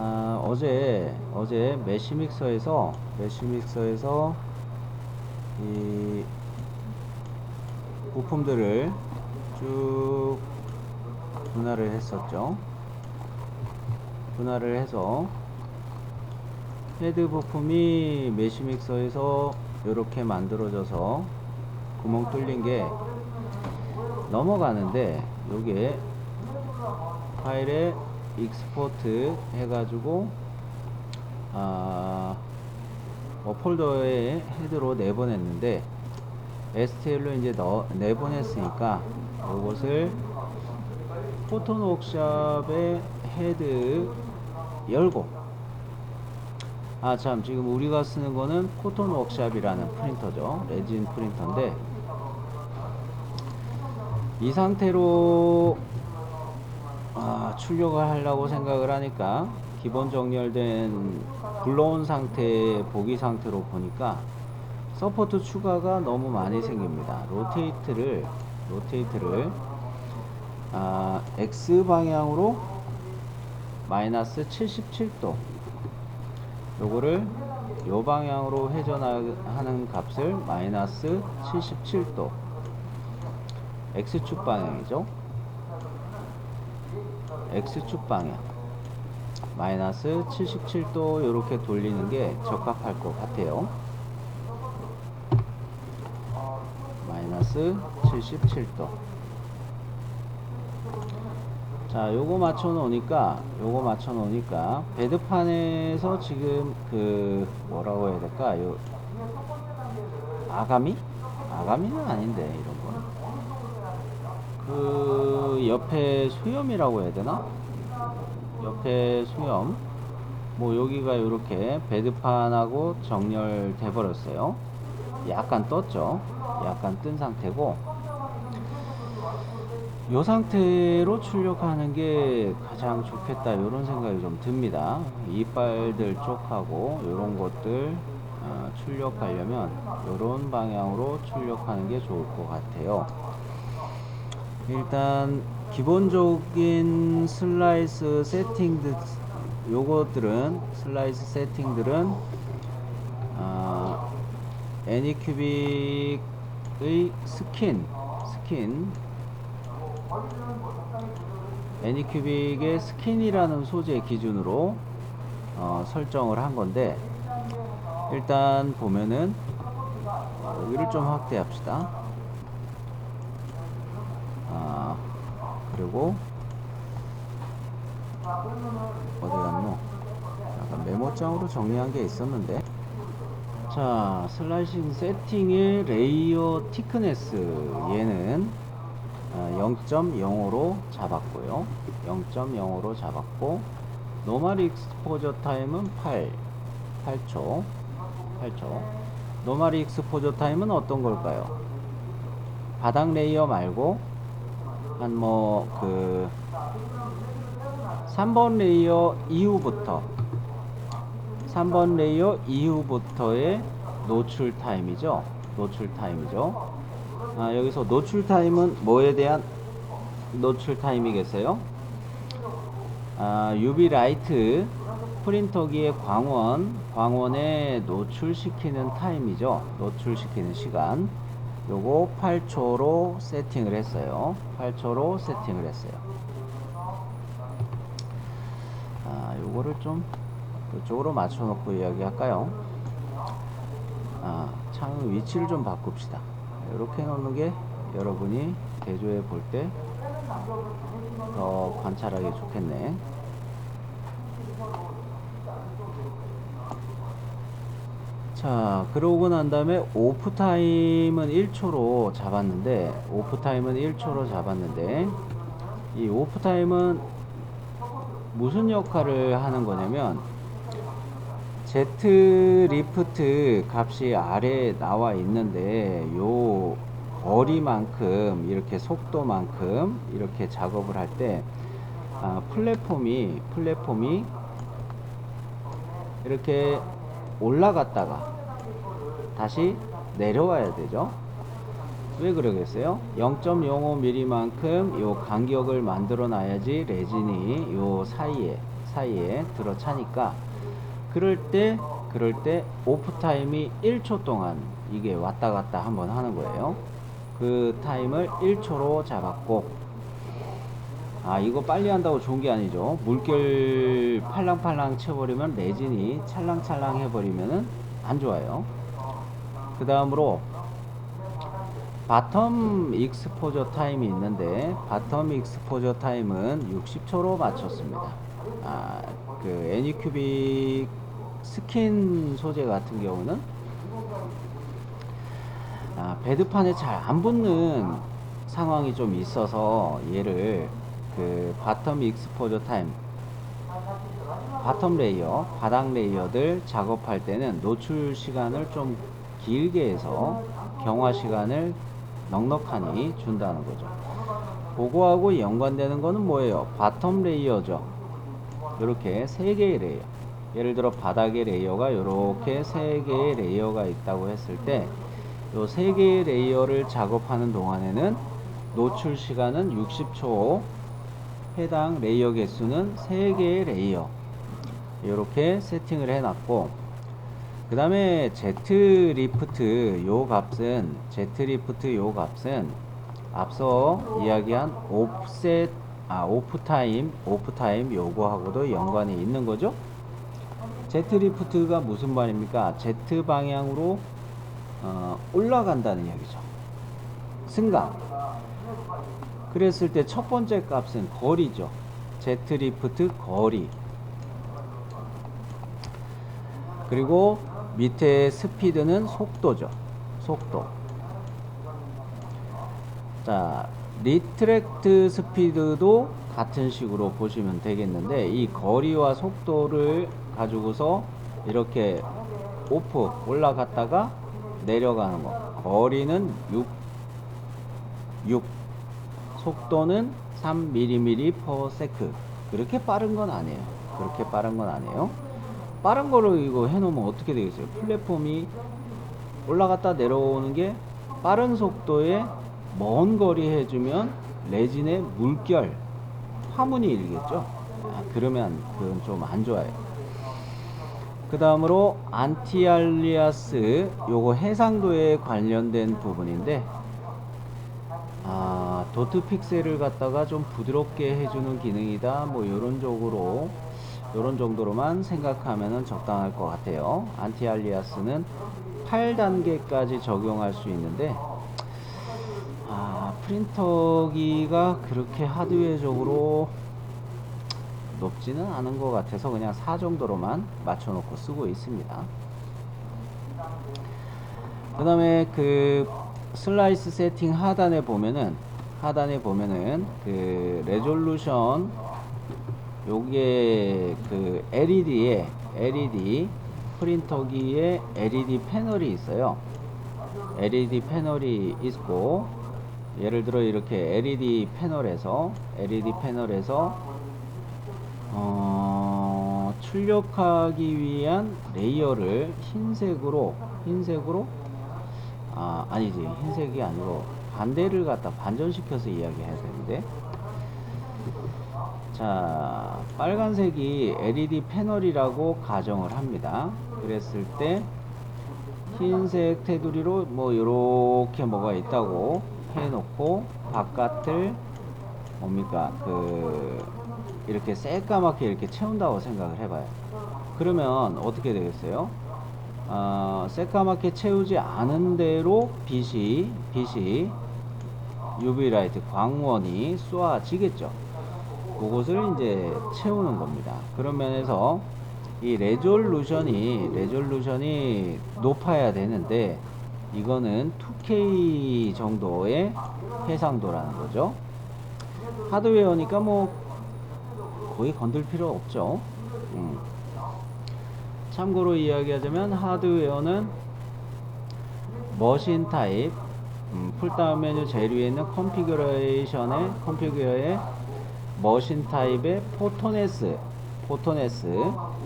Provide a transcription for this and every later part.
아, 어제 어제 메시믹서에서 메시믹서에서 이 부품들을 쭉 분할을 했었죠. 분할을 해서 헤드 부품이 메시믹서에서 이렇게 만들어져서 구멍 뚫린 게 넘어가는데 요게 파일에 익스포트 해가지고 아, 뭐 폴더에 헤드로 내보냈는데 STL로 이제 넣, 내보냈으니까 이것을 포톤 웍샵의 헤드 열고 아 참 지금 우리가 쓰는 거는 포톤 웍샵이라는 프린터죠. 레진 프린터인데 이 상태로 아, 출력을 하려고 생각을 하니까 기본 정렬된 불러온 상태의 보기 상태로 보니까 서포트 추가가 너무 많이 생깁니다. 로테이트를 로테이트를 아, X 방향으로 마이너스 77도 요거를 요 방향으로 회전하는 값을 마이너스 77도 X축 방향이죠. X축 방향 마이너스 77도 이렇게 돌리는 게 적합할 것 같아요. 마이너스 77도. 자, 요거 맞춰 놓으니까, 요거 맞춰 놓으니까, 베드판에서 지금 그, 뭐라고 해야 될까, 요, 아가미? 아가미는 아닌데, 이런. 그, 옆에 수염이라고 해야 되나? 옆에 수염. 뭐, 여기가 요렇게 베드판하고 정렬돼 버렸어요. 약간 떴죠. 약간 뜬 상태고, 이 상태로 출력하는 게 가장 좋겠다 이런 생각이 좀 듭니다. 이빨들 쪽하고 이런 것들 어, 출력하려면 이런 방향으로 출력하는 게 좋을 것 같아요. 일단 기본적인 슬라이스 세팅들 요것들은 슬라이스 세팅들은 아, 애니큐빅의 스킨 스킨 애니큐빅의 스킨이라는 소재 기준으로 어, 설정을 한 건데 일단 보면은 어, 여기를 좀 확대합시다. 아 그리고 어디 갔노? 약간 메모장으로 정리한 게 있었는데. 자 슬라이싱 세팅의 레이어 티크네스. 얘는 0.05로 잡았고요. 0.05로 잡았고 노멀 익스포저 타임은 8 8초 8초. 노멀 익스포저 타임은 어떤 걸까요? 바닥 레이어 말고 한 뭐 그 3번 레이어 이후부터 3번 레이어 이후부터의 노출 타임이죠. 노출 타임이죠. 아, 여기서 노출 타임은 뭐에 대한 노출 타임이겠어요? 아, UV 라이트 프린터기의 광원, 광원에 노출시키는 타임이죠. 노출시키는 시간. 요거 8초로 세팅을 했어요. 8초로 세팅을 했어요. 아, 요거를 좀 이쪽으로 맞춰 놓고 이야기할까요? 아, 창의 위치를 좀 바꿉시다. 이렇게 놓는 게 여러분이 대조해 볼 때 더 관찰하기 좋겠네. 자, 그러고 난 다음에 오프 타임은 1초로 잡았는데, 오프 타임은 1초로 잡았는데, 이 오프 타임은 무슨 역할을 하는 거냐면, Z 리프트 값이 아래에 나와 있는데, 요 거리만큼, 이렇게 속도만큼, 이렇게 작업을 할 때, 아, 플랫폼이, 플랫폼이 이렇게 올라갔다가 다시 내려와야 되죠. 왜 그러겠어요? 0.05mm만큼 요 간격을 만들어 놔야지 레진이 요 사이에 사이에 들어차니까 그럴 때 그럴 때 오프 타임이 1초 동안 이게 왔다 갔다 한번 하는 거예요. 그 타임을 1초로 잡았고 아 이거 빨리 한다고 좋은 게 아니죠. 물결 팔랑팔랑 쳐버리면 레진이 찰랑찰랑 해버리면은 안 좋아요. 그 다음으로 바텀 익스포저 타임이 있는데 바텀 익스포저 타임은 60초로 맞췄습니다. 아, 그 애니큐빅 스킨 소재 같은 경우는 아, 베드판에 잘 안 붙는 상황이 좀 있어서 얘를 그 바텀 익스포저 타임 바텀 레이어, 바닥 레이어들 작업할 때는 노출 시간을 좀 길게 해서 경화 시간을 넉넉하니 준다는 거죠. 그거하고 연관되는 거는 뭐예요? 바텀 레이어죠. 이렇게 세 개의 레이어. 예를 들어 바닥의 레이어가 이렇게 세 개의 레이어가 있다고 했을 때, 요세 개의 레이어를 작업하는 동안에는 노출 시간은 60초, 해당 레이어 개수는 세 개의 레이어. 이렇게 세팅을 해놨고, 그 다음에 Z 리프트 요 값은 Z 리프트 요 값은 앞서 이야기한 옵셋 아 오프 타임 오프 타임 요거하고도 연관이 있는 거죠. Z 리프트가 무슨 말입니까? Z 방향으로 어, 올라간다는 이야기죠. 승강. 그랬을 때 첫 번째 값은 거리죠. Z 리프트 거리. 그리고 밑에 스피드는 속도죠. 속도. 자, 리트랙트 스피드도 같은 식으로 보시면 되겠는데 이 거리와 속도를 가지고서 이렇게 오프 올라갔다가 내려가는 거. 거리는 6 6 속도는 3mm per sec. 그렇게 빠른 건 아니에요. 그렇게 빠른 건 아니에요. 빠른 거로 이거 해놓으면 어떻게 되겠어요? 플랫폼이 올라갔다 내려오는 게 빠른 속도에 먼 거리 해주면 레진의 물결, 화문이 일겠죠? 아, 그러면 그건 좀 안 좋아요. 그 다음으로 안티알리아스 요거 해상도에 관련된 부분인데 아, 도트 픽셀을 갖다가 좀 부드럽게 해주는 기능이다 뭐 요런 쪽으로 요런 정도로만 생각하면 적당할 것 같아요 안티알리아스는 8단계까지 적용할 수 있는데 아, 프린터기가 그렇게 하드웨어적으로 높지는 않은 것 같아서 그냥 4 정도로만 맞춰놓고 쓰고 있습니다. 그 다음에 그 슬라이스 세팅 하단에 보면은 하단에 보면은 그 레졸루션 요게 그 LED에 LED 프린터기에 LED 패널이 있어요. LED 패널이 있고 예를 들어 이렇게 LED 패널에서 LED 패널에서 어, 출력하기 위한 레이어를 흰색으로 흰색으로 아 아니지. 흰색이 아니고 반대를 갖다 반전시켜서 이야기해야 되는데. 자 빨간색이 LED 패널이라고 가정을 합니다. 그랬을 때 흰색 테두리로 뭐 요렇게 뭐가 있다고 해놓고 바깥을 뭡니까? 그 이렇게 새까맣게 이렇게 채운다고 생각을 해봐요. 그러면 어떻게 되겠어요 어, 새까맣게 채우지 않은 대로 빛이 빛이 UV 라이트 광원이 쏘아지겠죠 그것을 이제 채우는 겁니다 그런 면에서 이 레졸루션이 레졸루션이 높아야 되는데 이거는 2K 정도의 해상도라는 거죠. 하드웨어니까 뭐 거의 건들 필요 없죠. 음. 참고로 이야기하자면 하드웨어는 머신 타입 음, 풀다운 메뉴 제일 위에 있는 컨피그레이션의 컨피그어의 머신 타입의 포토네스 포토네스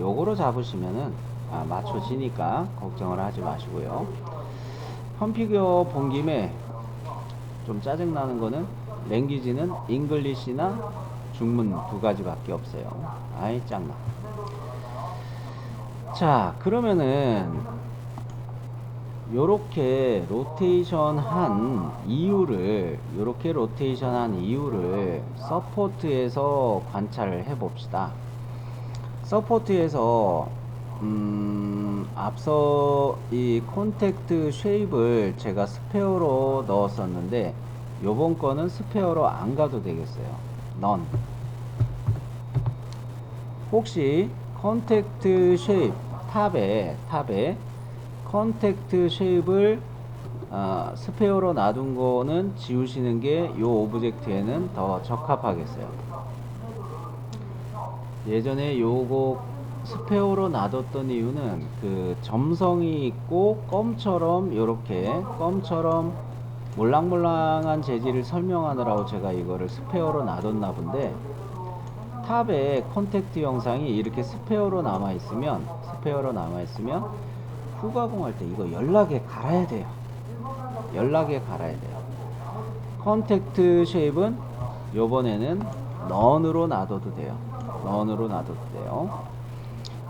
요거로 잡으시면은 아, 맞춰지니까 걱정을 하지 마시고요. 컴피규어 본 김에 좀 짜증나는 거는 랭귀지는 잉글리시나 중문 두 가지밖에 없어요. 아이 짱나. 자 그러면은 요렇게 로테이션 한 이유를 요렇게 로테이션 한 이유를 서포트에서 관찰을 해 봅시다. 서포트에서 음, 앞서 이 콘택트 쉐입을 제가 스페어로 넣었었는데 요번 거는 스페어로 안 가도 되겠어요. 넌. 혹시 컨택트 쉐입 탑에 탑에 컨택트 쉐입을 아, 스페어로 놔둔 거는 지우시는 게요 오브젝트에는 더 적합하겠어요. 예전에 요거 스페어로 놔뒀던 이유는 그 점성이 있고 껌처럼 요렇게 껌처럼 몰랑몰랑한 재질을 설명하느라고 제가 이거를 스페어로 놔뒀나 본데 탑에 컨택트 영상이 이렇게 스페어로 남아 있으면 스페어로 남아 있으면 후가공할 때 이거 연락에 갈아야 돼요. 연락에 갈아야 돼요. 컨택트 쉐입은 요번에는 넌으로 놔둬도 돼요. 넌으로 놔둬도 돼요.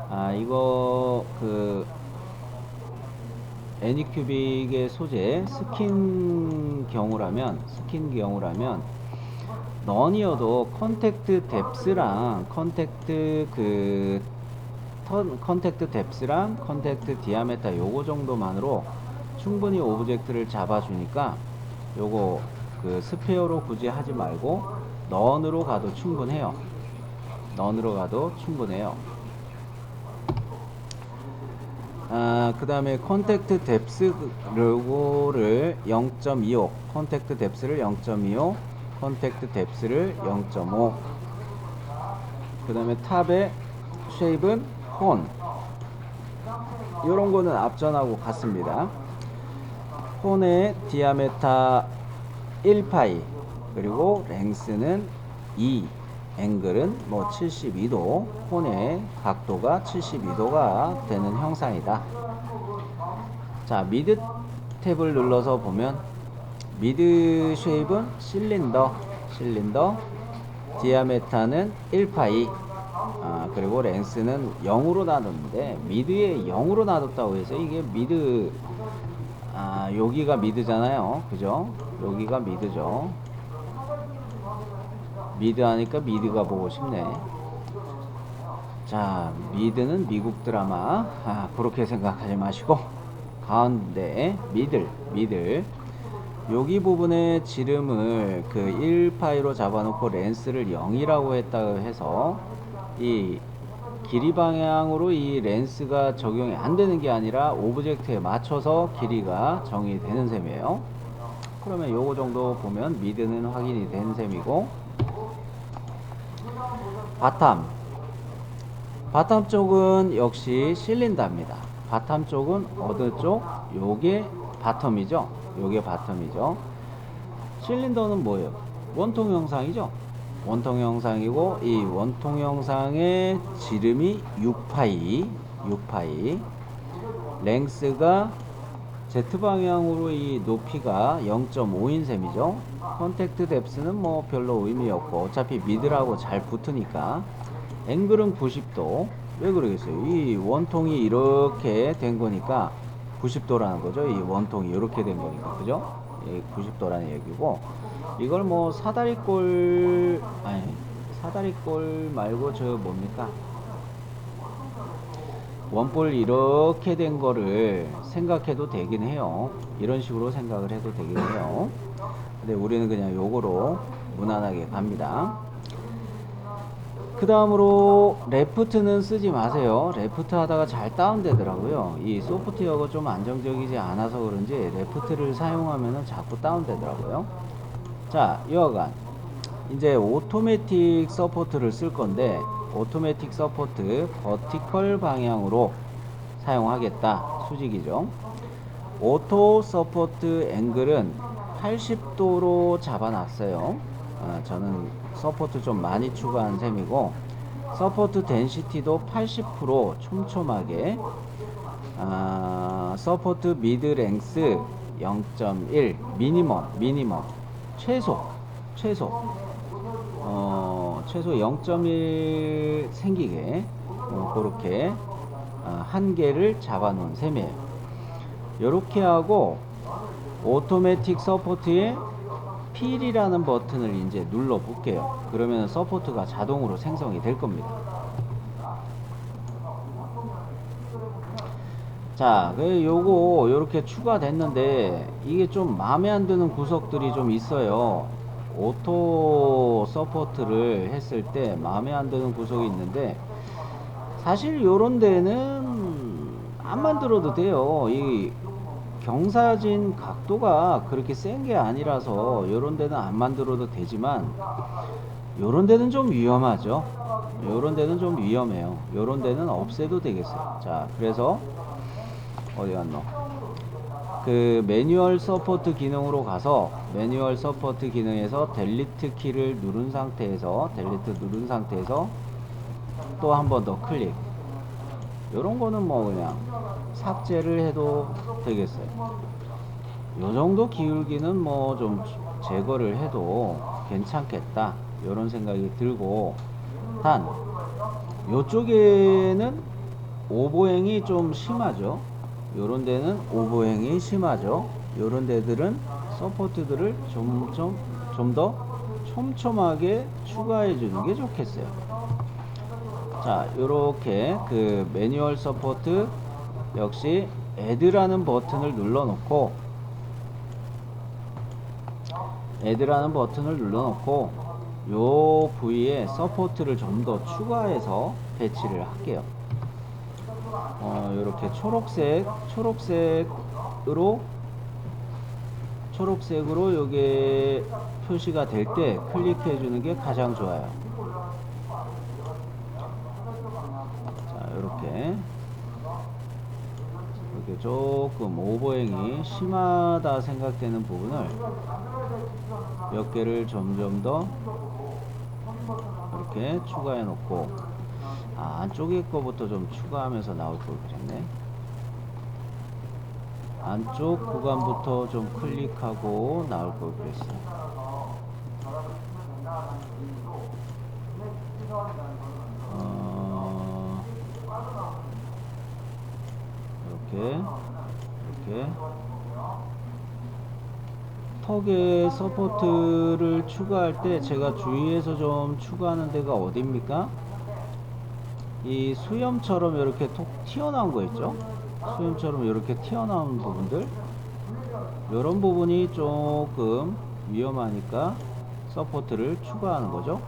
아 이거 그 애니큐빅의 소재 스킨 경우라면 스킨 경우라면 넌이어도 컨택트 뎁스랑 컨택트 그 턴, 컨택트 뎁스랑 컨택트 디아메타 요거 정도만으로 충분히 오브젝트를 잡아주니까 요거 그 스페어로 굳이 하지 말고 넌으로 가도 충분해요. 넌으로 가도 충분해요. 아, 그 다음에 컨택트 뎁스 로고를 0.25 컨택트 뎁스를 0.25 컨택트 뎁스를 0.5 그 다음에 탑의 쉐입은 혼 요런 거는 앞전하고 같습니다. 혼의 디아메타 1파이 그리고 랭스는 2 앵글은 뭐 72도 혼의 각도가 72도가 되는 형상이다. 자 미드 탭을 눌러서 보면 미드 쉐입은 실린더 실린더. 디아메타는 1파이. 아, 그리고 랭스는 0으로 놔뒀는데 미드에 0으로 놔뒀다고 해서 이게 미드 아 여기가 미드잖아요. 그죠? 여기가 미드죠. 미드 하니까 미드가 보고 싶네. 자 미드는 미국 드라마. 아 그렇게 생각하지 마시고 가운데 미들 미들 여기 부분에 지름을 그 1파이로 잡아놓고 렌스를 0이라고 했다고 해서 이 길이 방향으로 이 렌스가 적용이 안 되는 게 아니라 오브젝트에 맞춰서 길이가 정의 되는 셈이에요. 그러면 요거 정도 보면 미드는 확인이 된 셈이고 바텀 바텀 쪽은 역시 실린다입니다. 바텀 쪽은 어느 쪽? 요게 바텀이죠. 요게 바텀이죠. 실린더는 뭐예요? 원통 형상이죠. 원통 형상이고 이 원통 형상의 지름이 6파이 6파이 랭스가 Z 방향으로 이 높이가 0.5인 셈이죠. 컨택트 뎁스는 뭐 별로 의미 없고 어차피 미드라고 잘 붙으니까 앵글은 90도 왜 그러겠어요? 이 원통이 이렇게 된 거니까 90도라는 거죠. 이 원통이 이렇게 된 거니까 그죠? 예, 90도라는 얘기고 이걸 뭐 사다리꼴 아니 사다리꼴 말고 저 뭡니까? 원볼 이렇게 된 거를 생각해도 되긴 해요. 이런 식으로 생각을 해도 되긴 해요. 근데 우리는 그냥 요거로 무난하게 갑니다. 그 다음으로 레프트는 쓰지 마세요. 레프트 하다가 잘 다운되더라고요. 이 소프트웨어가 좀 안정적이지 않아서 그런지 레프트를 사용하면 자꾸 다운되더라고요. 자, 여하간 이제 오토매틱 서포트를 쓸 건데 오토매틱 서포트 버티컬 방향으로 사용하겠다. 수직이죠. 오토 서포트 앵글은 80도로 잡아놨어요. 아, 저는 서포트 좀 많이 추가한 셈이고 서포트 덴시티도 80% 촘촘하게 아, 서포트 미드 랭스 0.1 미니멈 미니멈 최소 최소 어, 최소 0.1 생기게 어, 그렇게 어, 한 개를 잡아 놓은 셈이에요. 이렇게 하고 오토매틱 서포트에 필이라는 버튼을 이제 눌러 볼게요. 그러면 서포트가 자동으로 생성이 될 겁니다. 자, 그 요거 요렇게 추가됐는데 이게 좀 마음에 안 드는 구석들이 좀 있어요. 오토 서포트를 했을 때 마음에 안 드는 구석이 있는데 사실 요런 데는 안 만들어도 돼요. 이 경사진 각도가 그렇게 센 게 아니라서 요런 데는 안 만들어도 되지만 요런 데는 좀 위험하죠. 요런 데는 좀 위험해요. 요런 데는 없애도 되겠어요. 자, 그래서 어디 갔노? 그 매뉴얼 서포트 기능으로 가서 매뉴얼 서포트 기능에서 델리트 키를 누른 상태에서 델리트 누른 상태에서 또 한 번 더 클릭. 요런 거는 뭐 그냥 삭제를 해도 되겠어요. 요 정도 기울기는 뭐 좀 제거를 해도 괜찮겠다. 요런 생각이 들고 단 요쪽에는 오보행이 좀 심하죠. 요런 데는 오보행이 심하죠. 요런 데들은 서포트들을 좀좀 좀더 촘촘하게 추가해 주는 게 좋겠어요. 자, 요렇게 그 매뉴얼 서포트 역시 애드라는 버튼을 눌러 놓고 애드라는 버튼을 눌러 놓고 요 부위에 서포트를 좀 더 추가해서 배치를 할게요. 어, 요렇게 초록색, 초록색으로 초록색으로 요게 표시가 될 때 클릭해 주는 게 가장 좋아요. 이렇게 조금 오버행이 심하다 생각되는 부분을 몇 개를 점점 더 이렇게 추가해 놓고 아, 안쪽에 거부터 좀 추가하면서 나올 걸 그랬네. 안쪽 구간부터 좀 클릭하고 나올 걸 그랬어. 어, 이렇게 이렇게 턱에 서포트를 추가할 때 제가 주의해서 좀 추가하는 데가 어딥니까? 이 수염처럼 이렇게 톡 튀어나온 거 있죠? 수염처럼 이렇게 튀어나온 부분들 이런 부분이 조금 위험하니까 서포트를 추가하는 거죠.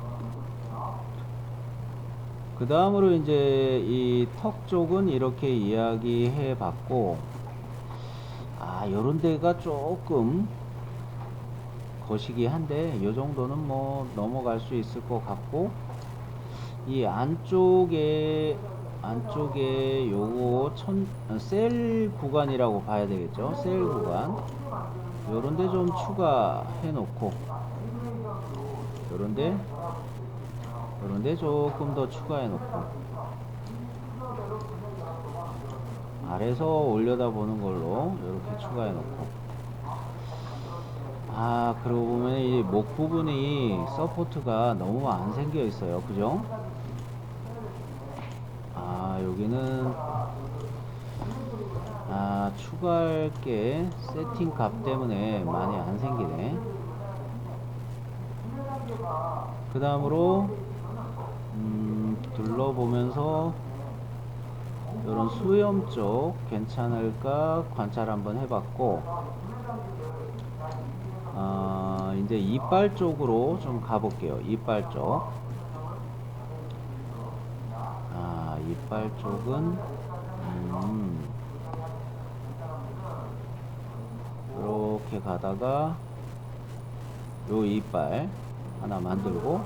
그 다음으로 이제 이 턱 쪽은 이렇게 이야기해 봤고 아 요런 데가 조금 거시기 한데 요 정도는 뭐 넘어갈 수 있을 것 같고 이 안쪽에 안쪽에 요거 천, 셀 구간이라고 봐야 되겠죠? 셀 구간. 요런데 좀 추가해 놓고 요런데 요런데 조금 더 추가해 놓고 아래서 올려다 보는 걸로 이렇게 추가해 놓고. 아 그러고 보면 이 목 부분이 서포트가 너무 안 생겨 있어요. 그죠? 아 여기는 아 추가할 게 세팅 값 때문에 많이 안 생기네. 그 다음으로 음, 둘러보면서 이런 수염 쪽 괜찮을까 관찰 한번 해봤고 아, 이제 이빨 쪽으로 좀 가볼게요. 이빨 쪽. 아, 이빨 쪽은 음, 이렇게 가다가 요 이빨 하나 만들고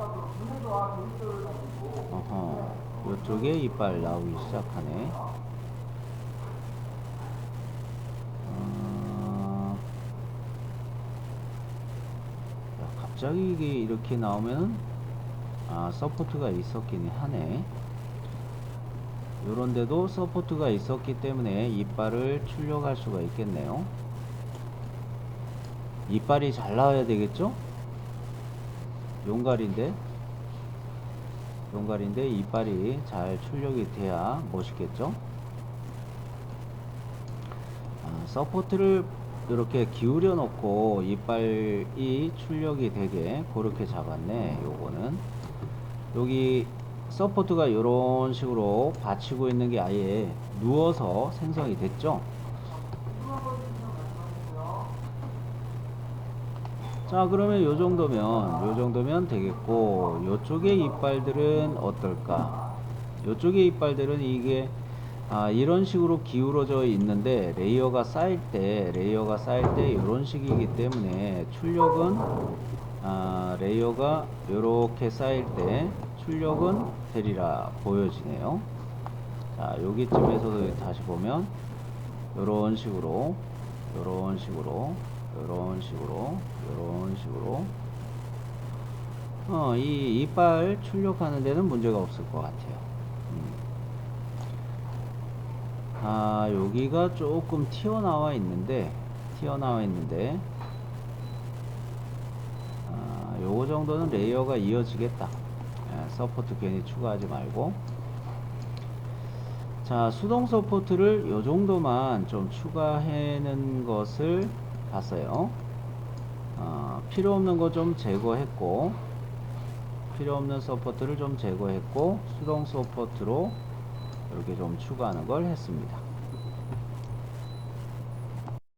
어허 요쪽에 이빨 나오기 시작하네. 어, 야, 갑자기 이게 이렇게 나오면 아 서포트가 있었긴 하네. 요런데도 서포트가 있었기 때문에 이빨을 출력할 수가 있겠네요. 이빨이 잘 나와야 되겠죠? 용갈인데 용갈인데 이빨이 잘 출력이 돼야 멋있겠죠? 아, 서포트를 이렇게 기울여 놓고 이빨이 출력이 되게 그렇게 잡았네 요거는 여기 서포트가 이런 식으로 받치고 있는 게 아예 누워서 생성이 됐죠 자 그러면 요 정도면 요 정도면 되겠고 요쪽의 이빨들은 어떨까? 요쪽의 이빨들은 이게 아, 이런 식으로 기울어져 있는데 레이어가 쌓일 때 레이어가 쌓일 때 이런 식이기 때문에 출력은 아, 레이어가 이렇게 쌓일 때 출력은 되리라 보여지네요. 자 여기쯤에서도 다시 보면 이런 식으로 이런 식으로 이런 식으로 이런 식으로. 어, 이 이빨 출력하는 데는 문제가 없을 것 같아요. 음. 아 여기가 조금 튀어나와 있는데 튀어나와 있는데. 아, 요거 정도는 레이어가 이어지겠다. 예, 서포트 괜히 추가하지 말고. 자 수동 서포트를 요 정도만 좀 추가해는 것을 봤어요 어, 필요 없는 거 좀 제거했고 필요 없는 서포트를 좀 제거했고 수동 서포트로 이렇게 좀 추가하는 걸 했습니다